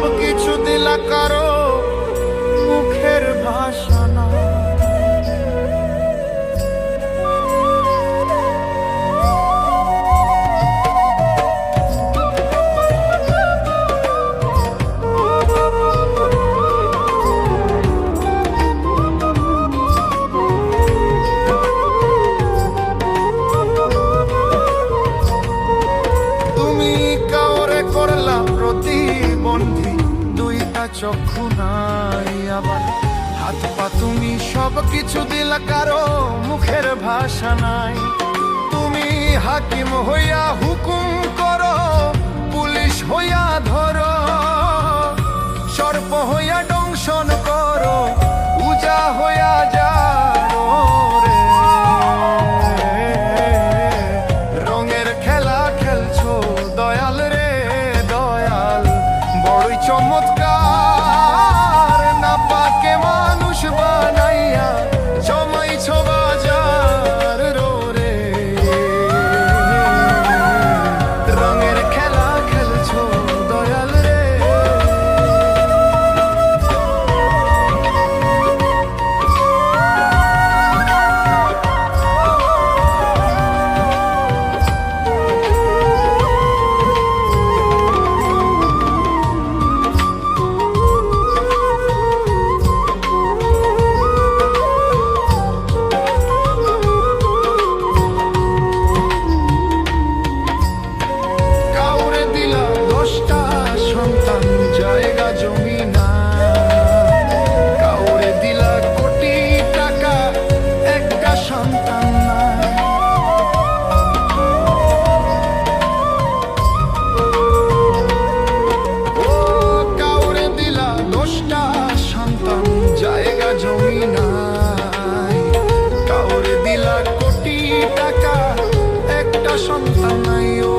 সব কিছু দিলা করো ফাঁকা চক্ষু নাই আবার হাত পা তুমি সব কিছু দিলা, কারও মুখের ভাষা নাই। তুমি হাকিম হইয়া হু সন্তান নাই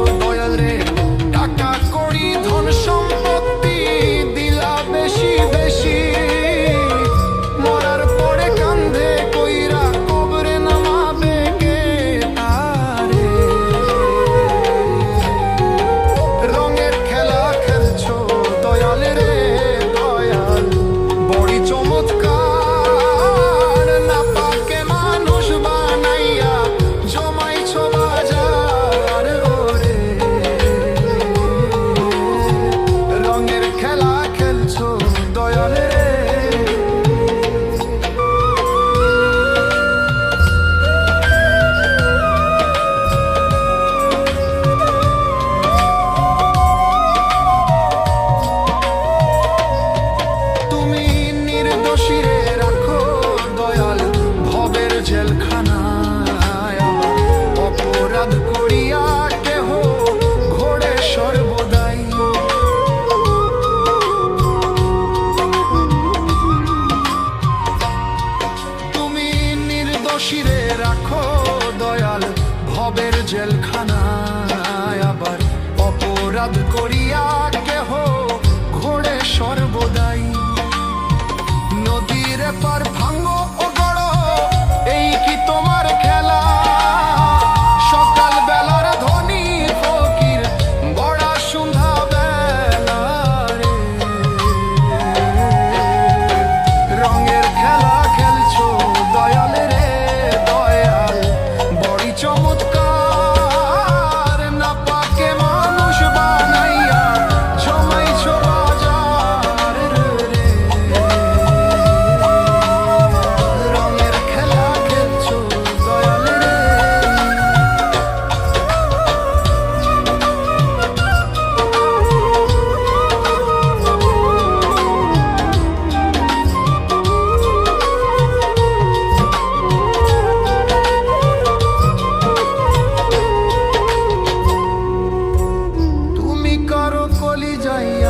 নবের জেলখানায় আবার অপরাধ করিয়া কেহ ঘোড়ে সর্বদাই। নদীর পার चली जाए